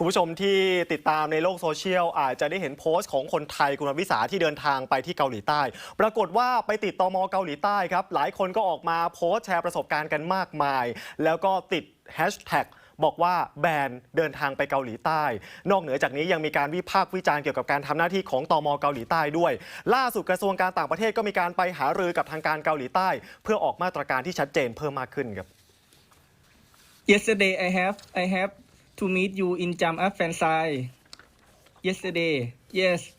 คุณผู้ชมที่ติดตามในโลกโซเชียลอาจจะได้เห็นโพสต์ของคนไทยคุณวิสาที่เดินทางไปที่เกาหลีใต้ ปรากฏว่าไปติดตอมเกาหลีใต้ครับ หลายคนก็ออกมาโพสต์แชร์ประสบการณ์กันมากมาย แล้วก็ติดแฮชแท็กบอกว่าแบนเดินทางไปเกาหลีใต้ นอกเหนือจากนี้ยังมีการวิพากษ์วิจารณ์เกี่ยวกับการทำหน้าที่ของตอมเกาหลีใต้ด้วย ล่าสุดกระทรวงการต่างประเทศก็มีการไปหารือกับทางการเกาหลีใต้ เพื่อออกมาตรการที่ชัดเจนเพิ่มมากขึ้นครับ Yesterday I have I have to meet you in Jam Up Fansai. Yesterday, yes,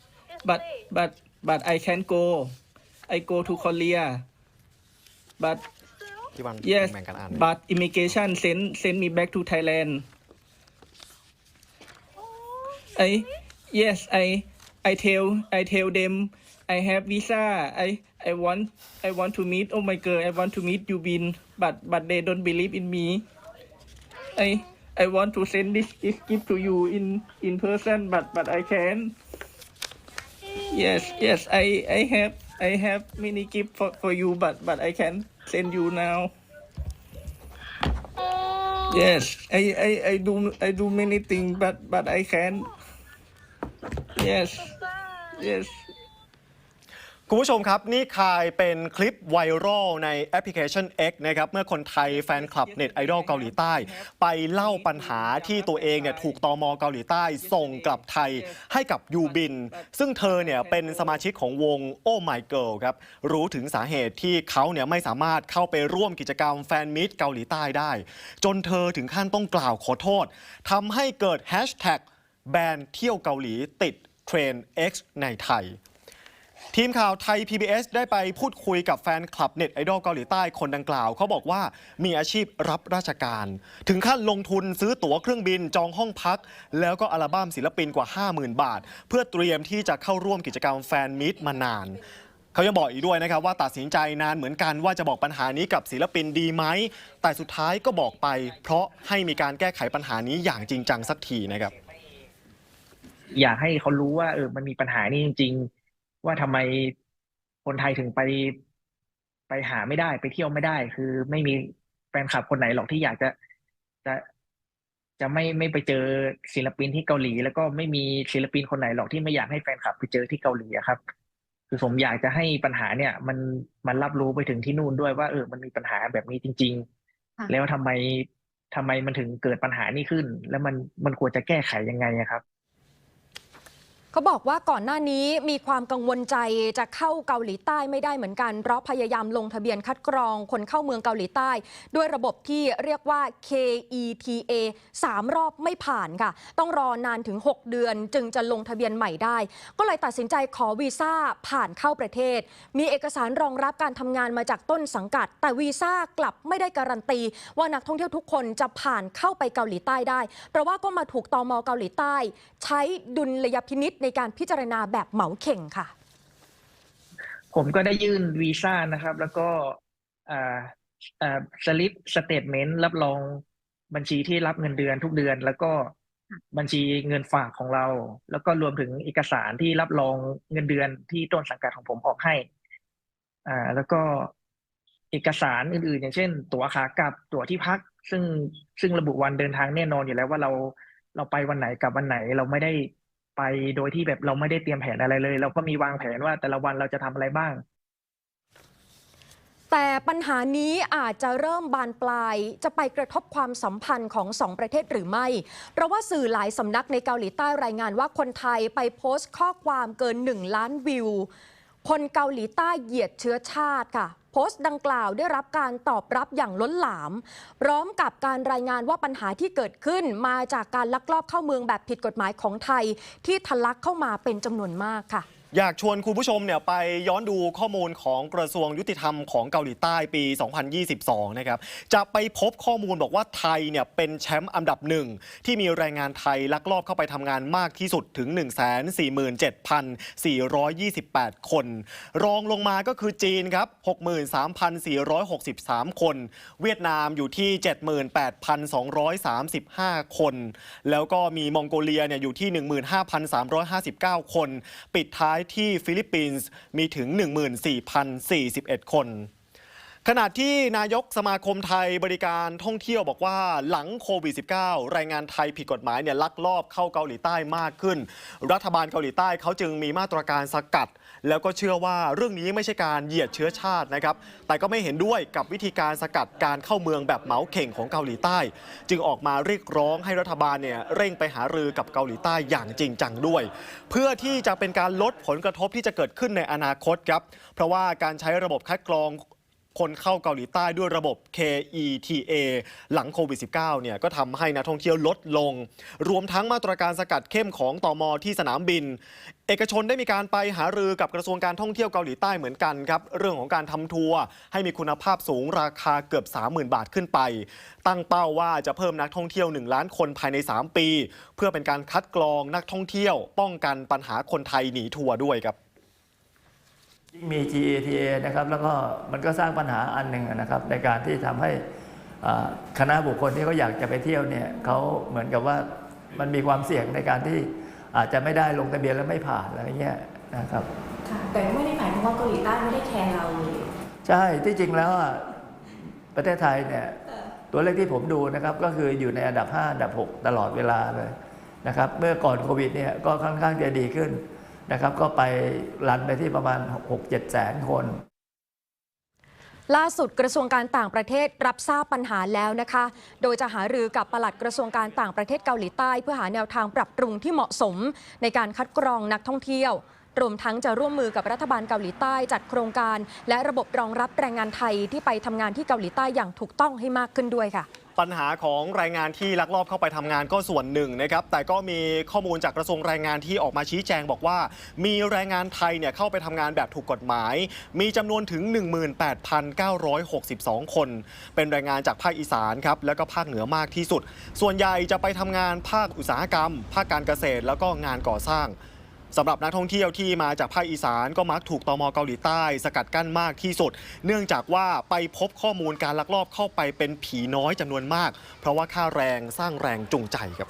but but but I can't go. I go to Korea. But ที่วัน yes, แบ่งกันอ่าน but immigration send send me back to Thailand. I yes I I tell I tell them I have visa. I I want I want to meet. Oh my girl, I want to meet you, Bin. But but they don't believe in me. I I want to send this, gift to you in in person, but but I can. Yes, yes, I I have I have many gift for, for you, but but I can send you now. Yes, I, I I do I do many things, but but I can. Yes, yes. คุณผู้ชมครับ นี่คายเป็นคลิปไวรัลในแอปพลิเคชัน X นะครับเมื่อคนไทยแฟนคลับเน็ตไอดอลเกาหลีใต้ ไปเล่าปัญหาที่ตัวเองเนี่ยถูกตอมเกาหลีใต้ ส่งกลับไทยให้กับยูบิน ซึ่งเธอเนี่ยเป็นสมาชิกของวง Oh My Girl ครับ รู้ถึงสาเหตุที่เขาเนี่ยไม่สามารถเข้าไปร่วมกิจกรรมแฟนมิตรเกาหลีใต้ได้ จนเธอถึงขั้นต้องกล่าวขอโทษทำให้เกิดแฮชแท็กแบนเที่ยวเกาหลีติดเทรน X ในไทย ทีมข่าวไทย PBS ได้ไปพูดคุยกับแฟนคลับเน็ตไอดอลเกาหลีใต้คนดังกล่าว เขาบอกว่ามีอาชีพรับราชการ ถึงขั้นลงทุนซื้อตั๋วเครื่องบินจองห้องพัก แล้วก็อัลบั้มศิลปินกว่า 50,000 บาท เพื่อเตรียมที่จะเข้าร่วมกิจกรรมแฟนมิตมานานเขายังบอกอีกด้วยนะครับว่าตัดสินใจนานเหมือนกันว่าจะบอกปัญหานี้กับศิลปินดีไหม แต่สุดท้ายก็บอกไป เพราะให้มีการแก้ไขปัญหานี้อย่างจริงจังสักทีนะครับ อยากให้เขารู้ว่าเออมันมีปัญหานี้จริง ๆ ว่าทำไมคนไทยถึงไปไปหาไม่ได้ไปเที่ยวไม่ได้ คือไม่มีแฟนคลับคนไหนหรอกที่อยากจะจะจะไม่ไม่ไปเจอศิลปินที่เกาหลี แล้วก็ไม่มีศิลปินคนไหนหรอกที่ไม่อยากให้แฟนคลับไปเจอที่เกาหลีอะครับ คือผมอยากจะให้ปัญหาเนี่ย มันมันรับรู้ไปถึงที่นู่นด้วยว่าเออมันมีปัญหาแบบนี้จริงค่ะๆแล้วทำไมทำไมมันถึงเกิดปัญหานี้ขึ้น แล้วมันมันควรจะแก้ไขยังไงอะครับ เขาบอกว่าก่อนหน้านี้มีความกังวลใจจะเข้าเกาหลีใต้ไม่ได้เหมือนกัน เพราะพยายามลงทะเบียนคัดกรองคนเข้าเมืองเกาหลีใต้ ด้วยระบบที่เรียกว่า KETA 3 รอบไม่ผ่านค่ะ ต้องรอนานถึง 6 เดือนจึงจะลงทะเบียนใหม่ได้ ก็เลยตัดสินใจขอวีซ่าผ่านเข้าประเทศ มีเอกสารรองรับการทำงานมาจากต้นสังกัด แต่วีซ่ากลับไม่ได้การันตี ว่านักท่องเที่ยวทุกคนจะผ่านเข้าไปเกาหลีใต้ได้ เพราะว่าก็มาถูกตอมเกาหลีใต้ ใช้ดุลยพินิษในการพิจารณาแบบเหมาเข่งค่ะ ผมก็ได้ยื่นวีซ่านะครับ แล้วก็สลิปสเตทเมนต์รับรองบัญชีที่รับเงินเดือนทุกเดือน แล้วก็บัญชีเงินฝากของเรา แล้วก็รวมถึงเอกสารที่รับรองเงินเดือนที่ต้นสังกัดของผมออกให้ อ่า แล้วก็เอกสารอื่นๆ อย่างเช่น ตั๋วขากลับตั๋วที่พัก ซึ่งซึ่งระบุวันเดินทางแน่นอนอยู่แล้วว่าเราเราไปวันไหนกลับวันไหนเราไม่ได้ ไปโดยที่แบบเราไม่ได้เตรียมแผนอะไรเลย เราก็มีวางแผนว่าแต่ละวันเราจะทำอะไรบ้าง แต่ปัญหานี้อาจจะเริ่มบานปลาย จะไปกระทบความสัมพันธ์ของสองประเทศหรือไม่ เพราะว่าสื่อหลายสำนักในเกาหลีใต้รายงานว่าคนไทยไปโพสต์ข้อความเกิน 1 ล้านวิว คนเกาหลีใต้เหยียดเชื้อชาติค่ะ โพสต์ดังกล่าวได้รับการตอบรับอย่างล้นหลาม พร้อมกับการรายงานว่าปัญหาที่เกิดขึ้นมาจากการลักลอบเข้าเมืองแบบผิดกฎหมายของไทย ที่ทะลักเข้ามาเป็นจำนวนมากค่ะ อยากชวนคุณผู้ชมเนี่ยไปย้อนดูข้อมูลของกระทรวงยุติธรรมของเกาหลีใต้ปี 2022 นะครับ จะไปพบข้อมูลบอกว่าไทยเนี่ยเป็นแชมป์อันดับหนึ่งที่มีแรงงานไทยลักลอบเข้าไปทำงานมากที่สุดถึง 147,428 คน รองลงมาก็คือจีนครับ 63,463 คน เวียดนามอยู่ที่ 78,235 คน แล้วก็มีมองโกเลียเนี่ยอยู่ที่ 15,359 คน ปิดท้ายที่ฟิลิปปินส์มีถึง 14,041 คน ขณะที่นายกสมาคมไทยบริการท่องเที่ยวบอกว่าหลังโควิด -19 แรงงานไทยผิดกฎหมายเนี่ยลักลอบเข้าเกาหลีใต้มากขึ้น รัฐบาลเกาหลีใต้เขาจึงมีมาตรการสกัด แล้วก็เชื่อว่าเรื่องนี้ไม่ใช่การเหยียดเชื้อชาตินะครับ แต่ก็ไม่เห็นด้วยกับวิธีการสกัดการเข้าเมืองแบบเหมาเข่งของเกาหลีใต้ จึงออกมาเรียกร้องให้รัฐบาลเนี่ยเร่งไปหารือกับเกาหลีใต้อย่างจริงจังด้วย เพื่อที่จะเป็นการลดผลกระทบที่จะเกิดขึ้นในอนาคตครับเพราะว่าการใช้ระบบคัดกรอง คนเข้าเกาหลีใต้ด้วยระบบ KETA หลังโควิด -19 เนี่ยก็ทำให้นักท่องเที่ยวลดลง รวมทั้งมาตรการสกัดเข้มของตอมที่สนามบิน เอกชนได้มีการไปหารือกับกระทรวงการท่องเที่ยวเกาหลีใต้เหมือนกันครับเรื่องของการทำทัวร์ให้มีคุณภาพสูงราคาเกือบ 30,000 บาทขึ้นไป ตั้งเป้าว่าจะเพิ่มนักท่องเที่ยว 1 ล้านคนภายใน 3 ปี เพื่อเป็นการคัดกรองนักท่องเที่ยว ป้องกันปัญหาคนไทยหนีทัวร์ด้วยครับ ยิ่งมี GATA นะครับแล้วก็มันก็สร้างปัญหาอันหนึ่งนะครับในการที่ทำให้อ่าคณะบุคคลที่เขาอยากจะไปเที่ยวเนี่ยเขาเหมือนกับว่ามันมีความเสี่ยงในการที่อาจจะไม่ได้ลงทะเบียนแล้วไม่ผ่านอะไรเงี้ยนะครับค่ะแต่ไม่ได้หมายความว่าเกาหลีใต้ไม่ได้แคร์เราเลยใช่ที่จริงแล้วอะประเทศไทยเนี่ยตัวเลขที่ผมดูนะครับก็คืออยู่ในอันดับ 5 อันดับ 6 ตลอดเวลาเลยนะครับเมื่อก่อนโควิดเนี่ยก็ค่อนข้างจะดีขึ้น นะครับ ก็ไปรันไปที่ประมาณ 6-7 แสนคนล่าสุดกระทรวงการต่างประเทศรับทราบปัญหาแล้วนะคะ โดยจะหารือกับปลัดกระทรวงการต่างประเทศเกาหลีใต้ เพื่อหาแนวทางปรับปรุงที่เหมาะสม ในการคัดกรองนักท่องเที่ยว รวมทั้งจะร่วมมือกับรัฐบาลเกาหลีใต้จัดโครงการ และระบบรองรับแรงงานไทยที่ไปทำงานที่เกาหลีใต้อย่างถูกต้องให้มากขึ้นด้วยค่ะ ปัญหาของแรงงานที่ลักลอบเข้าไปทำงานก็ส่วนหนึ่งนะครับ แต่ก็มีข้อมูลจากกระทรวงแรงงานที่ออกมาชี้แจงบอกว่า มีแรงงานไทยเนี่ยเข้าไปทำงานแบบถูกกฎหมาย มีจำนวนถึง 18,962 คน เป็นแรงงานจากภาคอีสานครับ แล้วก็ภาคเหนือมากที่สุด ส่วนใหญ่จะไปทำงานภาคอุตสาหกรรม ภาคการเกษตร แล้วก็งานก่อสร้าง สำหรับนักท่องเที่ยวที่มาจากภาคอีสานก็มักถูกตมเกาหลีใต้ สกัดกั้นมากที่สุด เนื่องจากว่าไปพบข้อมูลการลักลอบเข้าไปเป็นผีน้อยจำนวนมาก เพราะว่าค่าแรงสร้างแรงจูงใจครับ